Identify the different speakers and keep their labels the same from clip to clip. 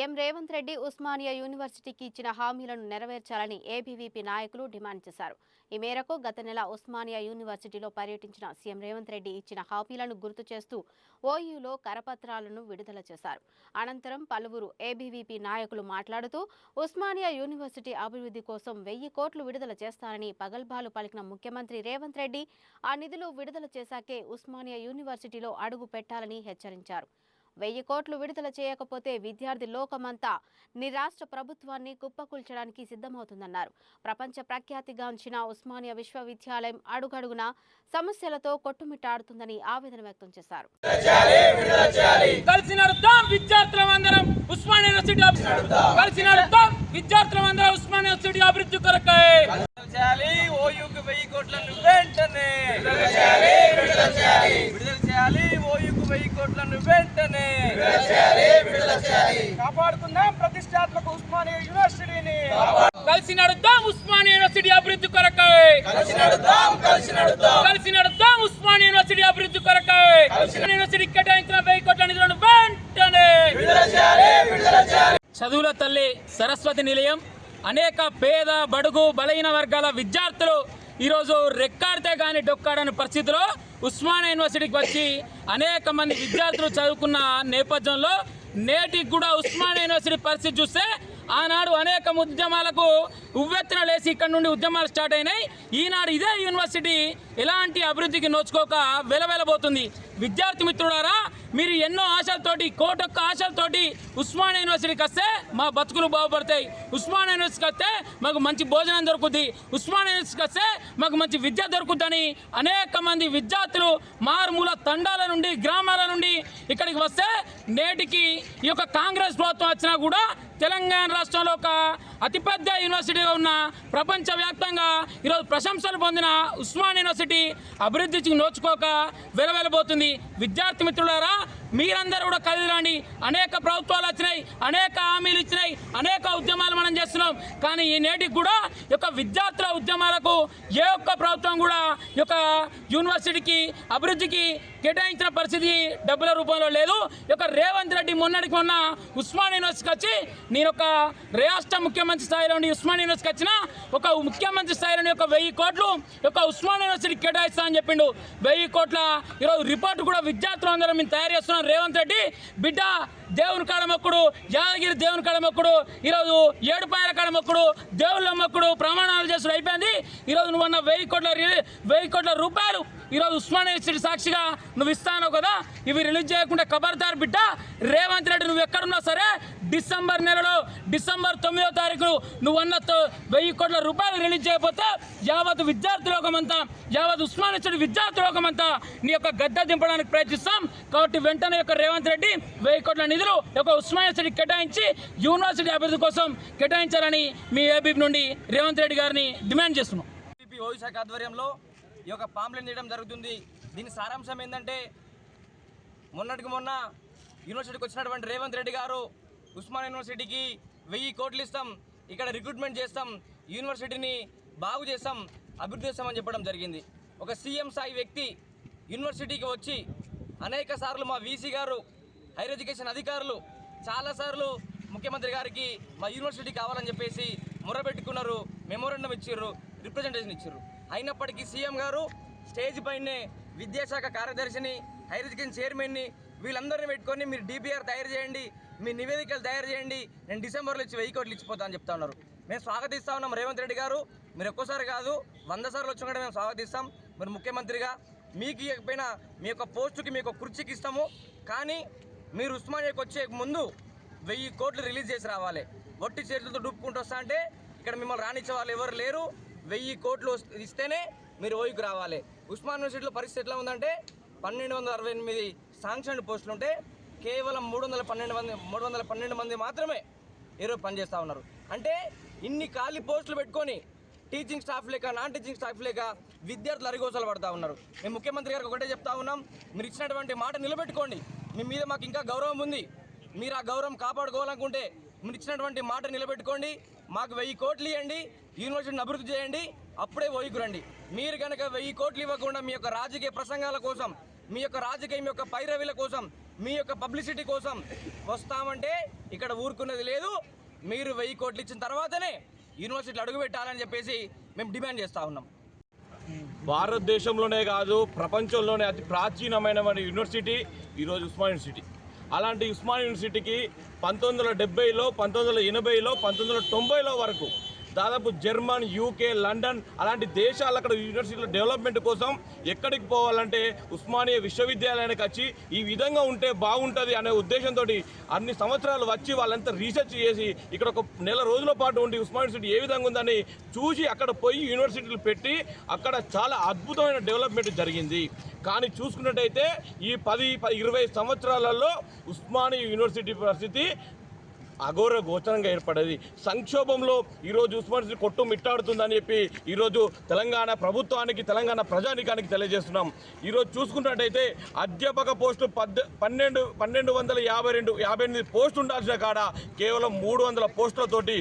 Speaker 1: CM Revanth Reddy Osmania యూనివర్సిటీకి ఇచ్చిన హామీలను నెరవేర్చాలని ఏబీవీపీ నాయకులు డిమాండ్ చేశారు. ఈ మేరకు గత నెల ఉస్మానియా యూనివర్సిటీలో పర్యటించిన సీఎం రేవంత్ రెడ్డి ఇచ్చిన హామీలను గుర్తు చేస్తూ ఓయూలో కరపత్రాలను విడుదల చేశారు. అనంతరం పలువురు ఏబీవీపీ నాయకులు మాట్లాడుతూ ఉస్మానియా యూనివర్సిటీ అభివృద్ధి కోసం వెయ్యి కోట్లు విడుదల చేస్తారని పగల్భాలు పలికిన ముఖ్యమంత్రి రేవంత్ రెడ్డి ఆ నిధులు విడుదల చేశాకే ఉస్మానియా యూనివర్సిటీలో అడుగు పెట్టాలని హెచ్చరించారు. వెయ్యి కోట్లు విడుదల చేయకపోతే విద్యార్థి లోకమంతా నిరాష్ట్ర ప్రభుత్వాన్ని కుప్పకూల్చడానికి సిద్ధమవుతుందన్నారు. ప్రపంచ ప్రఖ్యాతిగాంచిన ఉస్మానియా విశ్వవిద్యాలయం అడుగడుగునా సమస్యలతో కొట్టుమిట్టాడుతుందని ఆవేదన వ్యక్తం చేశారు.
Speaker 2: కలిసి నడుద్దాం విద్యార్థులం అందరం ఉస్మాన్ యూనివర్సిటీ అభి- కలిసి నడుద్దాం విద్యార్థులం అందరం ఉస్మాన్ యూనివర్సిటీ అభివృద్ధి కొరకై.
Speaker 3: చేయాలి ఓయూకి వెయ్యి కోట్లను వెంటనే. విడుదల చేయాలి విడుదల చేయాలి. విడుదల చేయాలి ఓయూకి వెయ్యి కోట్లను వెంటనే కాపాడుకుందాం ప్రతిష్టాత్మక ఉస్మానియా యూనివర్సిటీని.
Speaker 2: కలిసి నడుద్దాం ఉస్మాన్ యూనివర్సిటీ అభివృద్ధి కొరకై.
Speaker 3: కలిసి నడుద్దాం కలిసి నడుద్దాం.
Speaker 2: కలిసి నడుద్దాం ఉస్మాన్ యూనివర్సిటీ అభివృద్ధి కొరకై. యూనివర్సిటీ కేటాయించిన వెయ్యి కోట్ల నిధులను వెంటనే చదువుల తల్లి సరస్వతి నిలయం అనేక పేద బడుగు బలహీన వర్గాల విద్యార్థులు ఈరోజు రెక్కాడితే కానీ డొక్కాడని పరిస్థితిలో ఉస్మానియా యూనివర్సిటీకి వచ్చి అనేక మంది విద్యార్థులు చదువుకున్న నేపథ్యంలో నేటికి కూడా ఉస్మాన్ యూనివర్సిటీ పరిస్థితి చూస్తే ఆనాడు అనేక ఉద్యమాలకు ఉవ్వెత్తున లేచి ఇక్కడ నుండి ఉద్యమాలు స్టార్ట్ అయినాయి. ఈనాడు ఇదే యూనివర్సిటీ ఎలాంటి అభివృద్ధికి నోచుకోక వెలవెలబోతుంది. విద్యార్థి మిత్రుడారా మీరు ఎన్నో ఆశలతోటి కోటొక్క ఆశలతోటి ఉస్మానియా యూనివర్సిటీకి వస్తే మా బతుకులు బాగుపడతాయి. ఉస్మానియా యూనివర్సిటీకి వస్తే మాకు మంచి భోజనం దొరుకుద్ది. ఉస్మానియా యూనివర్సిటీకి వస్తే మాకు మంచి విద్య దొరుకుద్దని అనేక మంది విద్యార్థులు మారుమూల తండాల నుండి గ్రామాల నుండి ఇక్కడికి వస్తే నేటికి ఈ యొక్క కాంగ్రెస్ ప్రభుత్వం వచ్చినా కూడా తెలంగాణ రాష్ట్రంలో ఒక అతిపెద్ద యూనివర్సిటీగా ఉన్న ప్రపంచవ్యాప్తంగా ఈరోజు ప్రశంసలు పొందిన ఉస్మాన్ యూనివర్సిటీ అభివృద్ధికి నోచుకోక వెలవెలబోతుంది. విద్యార్థి మిత్రులారా మీరందరూ కూడా కదిలిరండి అనేక ప్రభుత్వాలు వచ్చినాయి అనేక హామీలు ఇచ్చినాయి అనేక ఉద్యమాలు మనం చేస్తున్నాం. కానీ ఈ నేటికి కూడా ఈ యొక్క విద్యార్థుల ఉద్యమాలకు ఏ ఒక్క ప్రభుత్వం కూడా ఈ యొక్క యూనివర్సిటీకి అభివృద్ధికి కేటాయించిన పరిస్థితి డబ్బుల రూపంలో లేదు. యొక్క రేవంత్ రెడ్డి మొన్నటికి మొన్న ఉస్మాన్ యూనివర్సిటీకి వచ్చి నేను ఒక రాష్ట్ర ముఖ్యమంత్రి స్థాయిలో ఉండి ఉస్మాన్ యూనివర్సిటీకి వచ్చిన ఒక ముఖ్యమంత్రి స్థాయిలో ఒక వెయ్యి కోట్లు యొక్క ఉస్మాన్ యూనివర్సిటీకి కేటాయిస్తా అని చెప్పిండు. వెయ్యి కోట్ల ఈరోజు రిపోర్ట్ కూడా విద్యార్థులు అందరం మేము తయారు చేస్తున్నాం. రేవంత్ రెడ్డి బిడ్డ దేవుని కాడమొక్కుడు యాదగిరి దేవుని కాడమొక్కుడు ఈరోజు ఏడుపాయల కాడ మొక్కుడు దేవుళ్ళ మొక్కుడు ప్రమాణాలు చేసుడు అయిపోయింది. ఈరోజు నువ్వు అన్న వెయ్యి కోట్ల వెయ్యి కోట్ల రూపాయలు ఈరోజు ఉస్మాన్ యూనివర్సిటీ సాక్షిగా నువ్వు ఇస్తాను కదా? ఇవి రిలీజ్ చేయకుండా ఖబర్దార్ బిడ్డ. రేవంత్ రెడ్డి నువ్వు ఎక్కడున్నా సరే డిసెంబర్ నెలలో డిసెంబర్ తొమ్మిదో తారీఖు నువ్వు అన్నతో వెయ్యి కోట్ల రూపాయలు రిలీజ్ చేయకపోతే యావత్ విద్యార్థి లోకమంతా యావత్ ఉస్మాన్ యూనివర్సిటీ విద్యార్థిలోకమంతా నీ యొక్క గద్ద దింపడానికి ప్రయత్నిస్తాం. కాబట్టి వెంటనే యొక్క రేవంత్ రెడ్డి వెయ్యి కోట్ల నిధులు యొక్క ఉస్మాన్ యూనివర్సిటీ కేటాయించి యూనివర్సిటీ అభివృద్ధి కోసం కేటాయించాలని మీ ఏబీపీ నుండి రేవంత్ రెడ్డి గారిని డిమాండ్ చేస్తున్నాం.
Speaker 3: హోంశాఖ ఆధ్వర్యంలో ఈ యొక్క పాంప్లెట్ చేయడం జరుగుతుంది. దీని సారాంశం ఏంటంటే మొన్నటికి మొన్న యూనివర్సిటీకి వచ్చినటువంటి రేవంత్ రెడ్డి గారు ఉస్మాన్ యూనివర్సిటీకి వెయ్యి కోట్లు ఇస్తాం ఇక్కడ రిక్రూట్మెంట్ చేస్తాం యూనివర్సిటీని బాగు చేస్తాం అభివృద్ధి చేస్తామని చెప్పడం జరిగింది. ఒక సీఎం స్థాయి వ్యక్తి యూనివర్సిటీకి వచ్చి అనేక సార్లు మా వీసీ గారు హైర్ ఎడ్యుకేషన్ అధికారులు చాలాసార్లు ముఖ్యమంత్రి గారికి మా యూనివర్సిటీ కావాలని చెప్పేసి మొరబెట్టుకున్నారు మెమోరండం ఇచ్చారు రిప్రజెంటేషన్ ఇచ్చారు అయినప్పటికీ సీఎం గారు స్టేజ్ పైనే విద్యాశాఖ కార్యదర్శిని హైర్ ఎడ్యుకేషన్ చైర్మన్ని వీళ్ళందరినీ పెట్టుకొని మీరు డిపిఆర్ తయారు చేయండి మీ నివేదికలు తయారు చేయండి నేను డిసెంబర్లో ఇచ్చి వెయ్యి కోట్లు ఇచ్చిపోతా అని చెప్తా ఉన్నారు. మేము స్వాగతిస్తా ఉన్నాం రేవంత్ రెడ్డి గారు. మీరు ఒక్కోసారి కాదు వంద సార్లు వచ్చిన కూడా మేము స్వాగతిస్తాం. మీరు ముఖ్యమంత్రిగా మీకు ఇవ్వకపోయినా మీ యొక్క పోస్టుకి మీ యొక్క కుర్చీకి ఇస్తాము. కానీ మీరు ఉస్మానియాకి వచ్చే ముందు వెయ్యి కోట్లు రిలీజ్ చేసి రావాలి. ఒట్టి చేతులతో డూపుకుంటూ వస్తా అంటే ఇక్కడ మిమ్మల్ని రానిచ్చే వాళ్ళు ఎవరు లేరు. వెయ్యి కోట్లు ఇస్తేనే మీరు ఓయికి రావాలి. ఉస్మాన్ యూనివర్సిటీలో పరిస్థితి ఎట్లా ఉందంటే పన్నెండు వందల అరవై ఎనిమిది శాంక్షన్ పోస్టులు ఉంటే కేవలం మూడు వందల పన్నెండు మంది మూడు వందల పన్నెండు మంది మాత్రమే ఈరోజు పనిచేస్తూ ఉన్నారు. అంటే ఇన్ని ఖాళీ పోస్టులు పెట్టుకొని టీచింగ్ స్టాఫ్ లేక నాన్ టీచింగ్ స్టాఫ్ లేక విద్యార్థులు అరిగోసలు పడతా ఉన్నారు. మేము ముఖ్యమంత్రి గారికి ఒకటే చెప్తా ఉన్నాం మీరు ఇచ్చినటువంటి మాట నిలబెట్టుకోండి. మీ మీద మాకు ఇంకా గౌరవం ఉంది. మీరు ఆ గౌరవం కాపాడుకోవాలనుకుంటే మీరు ఇచ్చినటువంటి మాట నిలబెట్టుకోండి. మాకు వెయ్యి కోట్లు ఇవ్వండి యూనివర్సిటీని అభివృద్ధి చేయండి అప్పుడే ఓయికు రండి. మీరు కనుక వెయ్యి కోట్లు ఇవ్వకుండా మీ యొక్క రాజకీయ ప్రసంగాల కోసం మీ యొక్క రాజకీయం యొక్క పైరవీల కోసం మీ యొక్క పబ్లిసిటీ కోసం వస్తామంటే ఇక్కడ ఊరుకున్నది లేదు. మీరు వెయ్యి కోట్లు ఇచ్చిన తర్వాతనే యూనివర్సిటీలు అడుగు పెట్టాలని చెప్పేసి మేము డిమాండ్ చేస్తా ఉన్నాం.
Speaker 4: భారతదేశంలోనే కాదు ప్రపంచంలోనే అతి ప్రాచీనమైన యూనివర్సిటీ ఈరోజు ఉస్మాన్ యూనివర్సిటీ. అలాంటి ఉస్మాన్ యూనివర్సిటీకి పంతొమ్మిది వందల డెబ్బైలో పంతొమ్మిది వందల ఎనభైలో పంతొమ్మిది వందల తొంభైలో వరకు దాదాపు జర్మన్ యూకే లండన్ అలాంటి దేశాలు అక్కడ యూనివర్సిటీల డెవలప్మెంట్ కోసం ఎక్కడికి పోవాలంటే ఉస్మానియా విశ్వవిద్యాలయానికి వచ్చి ఈ విధంగా ఉంటే బాగుంటుంది అనే ఉద్దేశంతో అన్ని సంవత్సరాలు వచ్చి వాళ్ళంతా రీసెర్చ్ చేసి ఇక్కడ ఒక నెల రోజుల పాటు ఉండి ఉస్మాన్ యూనివర్సిటీ ఏ విధంగా ఉందని చూసి అక్కడ పోయి యూనివర్సిటీలు పెట్టి అక్కడ చాలా అద్భుతమైన డెవలప్మెంట్ జరిగింది. కానీ చూసుకున్నట్టయితే ఈ పది ఇరవై సంవత్సరాలలో ఉస్మానియా యూనివర్సిటీ పరిస్థితి అఘోర గోచరంగా ఏర్పడేది. సంక్షోభంలో ఈరోజు ఉస్మాన్ కొట్టు మిట్టాడుతుందని చెప్పి ఈరోజు తెలంగాణ ప్రభుత్వానికి తెలంగాణ ప్రజానికానికి తెలియజేస్తున్నాం. ఈరోజు చూసుకున్నట్టయితే అధ్యాపక పోస్టు పద్ పన్నెండు పన్నెండు వందల యాభై రెండు యాభై ఎనిమిది పోస్టు ఉండాల్సిన కాడ కేవలం మూడు వందల పోస్టులతోటి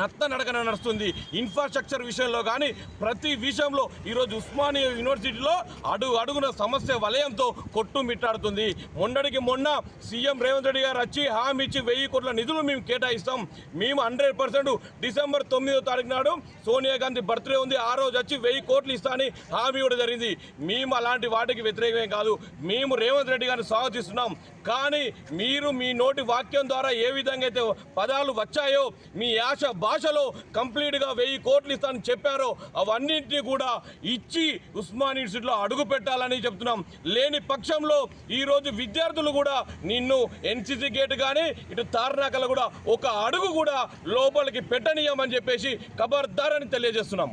Speaker 4: నత్త నడకన నడుస్తుంది. ఇన్ఫ్రాస్ట్రక్చర్ విషయంలో కానీ ప్రతి విషయంలో ఈరోజు ఉస్మానియా యూనివర్సిటీలో అడుగు అడుగున సమస్య వలయంతో కొట్టుమిట్టాడుతుంది మొన్నటికి మొన్న సీఎం రేవంత్ రెడ్డి గారు వచ్చి హామీ ఇచ్చి వెయ్యి కోట్ల నిధులు మేము కేటాయిస్తాం. మేము హండ్రెడ్ పర్సెంట్ డిసెంబర్ తొమ్మిదో తారీఖు నాడు సోనియా గాంధీ బర్త్డే ఉంది. ఆ రోజు వచ్చి వెయ్యి కోట్లు ఇస్తామని హామీ కూడా జరిగింది. మేము అలాంటి వాటికి వ్యతిరేకమే కాదు. మేము రేవంత్ రెడ్డి గారిని స్వాగతిస్తున్నాం. కానీ మీరు మీ నోటి వాక్యం ద్వారా ఏ విధంగా అయితే పదాలు వచ్చాయో మీ యాశ భాషలో కంప్లీట్గా వెయ్యి కోట్లు ఇస్తానని చెప్పారో అవన్నింటినీ కూడా ఇచ్చి ఉస్మాన్ యూనివర్సిటీలో అడుగు పెట్టాలని చెప్తున్నాం. లేని పక్షంలో ఈరోజు విద్యార్థులు కూడా నిన్ను ఎన్సీసీ గేట్ కానీ ఇటు తార్నాకలు కూడా ఒక అడుగు కూడా లోపలికి పెట్టనీయమని చెప్పేసి ఖబర్దారని తెలియజేస్తున్నాం.